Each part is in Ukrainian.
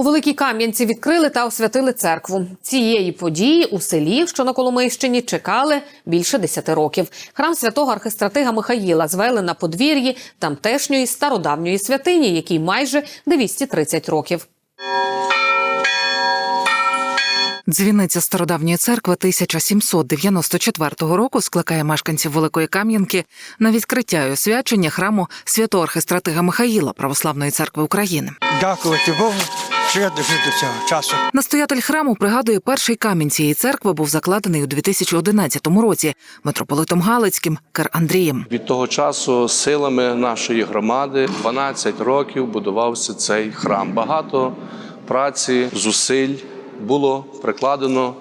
У Великій Кам'янці відкрили та освятили церкву. Цієї події у селі, що на Коломийщині, чекали більше десяти років. Храм святого архистратига Михаїла звели на подвір'ї тамтешньої стародавньої святині, якій майже 230 років. Дзвіниця стародавньої церкви 1794 року скликає мешканців Великої Кам'янки на відкриття і освячення храму святого архистратига Михаїла Православної церкви України. Дякувати Богу, що я дожив до цього часу. Настоятель храму пригадує, перший камінь цієї церкви був закладений у 2011 році митрополитом Галицьким Кер Андрієм. Від того часу силами нашої громади 12 років будувався цей храм. Багато праці, зусиль було прикладено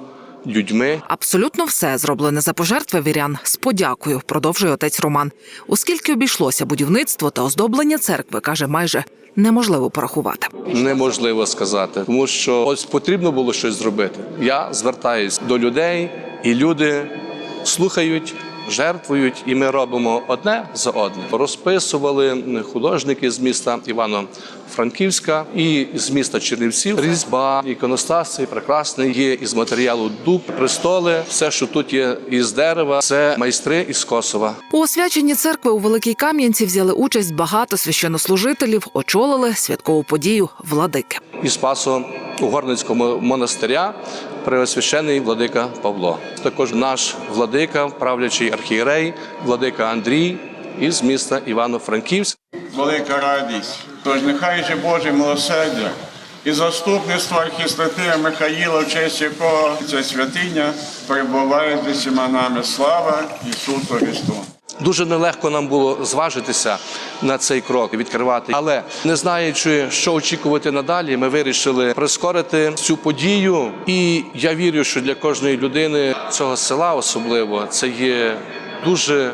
людьми. Абсолютно все зроблене за пожертви вірян з подякою, продовжує отець Роман. Оскільки обійшлося будівництво та оздоблення церкви, каже, майже неможливо порахувати. Неможливо сказати, тому що ось потрібно було щось зробити. Я звертаюсь до людей, і люди слухають. Жертвують, і ми робимо одне за одне. Розписували художники з міста Івано-Франківська і з міста Чернівців. Різьба, іконостаси прекрасний є із матеріалу дуб, престоли. Все, що тут є із дерева, це майстри із Косова. У освяченні церкви у Великій Кам'янці взяли участь багато священнослужителів, очолили святкову подію владики. із Спасо Угорницького монастиря преосвящений владика Павло. Також наш владика, правлячий архієрей, владика Андрій із міста Івано-Франківськ. велика радість. Тож нехай же Боже милосердя і заступництво архістратира Михаїла, в честь якого ця святиня перебуває з усіма нами. Слава Ісусу Христу! Дуже нелегко нам було зважитися на цей крок, відкривати. Але не знаючи, що очікувати надалі, ми вирішили прискорити цю подію. І я вірю, що для кожної людини цього села особливо це є дуже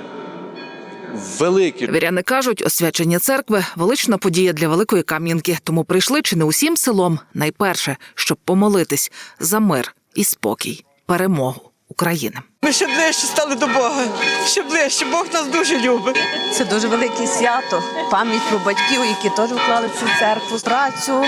велике Віряни кажуть, освячення церкви велична подія для Великої Кам'янки, тому прийшли чи не усім селом найперше, щоб помолитись за мир і спокій, перемогу України. Ми ще ближче стали до Бога. Ще ближче. Бог нас дуже любить. Це дуже велике свято, пам'ять про батьків, які теж вклали в цю церкву, працю,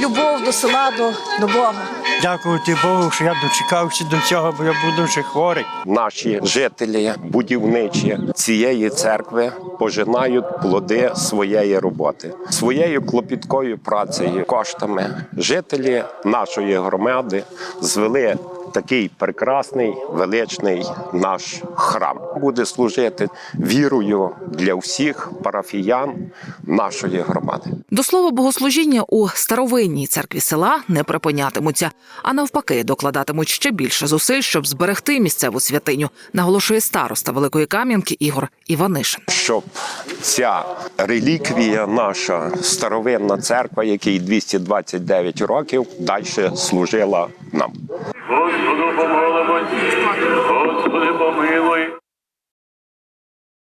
любов до села, до, до Бога. Дякувати Богу, що я дочекався до цього, бо я був дуже хворий. наші жителі будівничі цієї церкви пожинають плоди своєї роботи, своєю клопіткою працею, коштами. Жителі нашої громади звели такий прекрасний величний наш храм. Буде служити вірою для всіх парафіян нашої громади. До слова, богослужіння у старовинній церкві села не припинятимуться, а навпаки, докладатимуть ще більше зусиль, щоб зберегти місцеву святиню, наголошує староста Великої Кам'янки Ігор Іванишин. щоб ця реліквія, наша старовинна церква, якій 229 років, далі служила нам. Господу помолимось, Господи помилуй.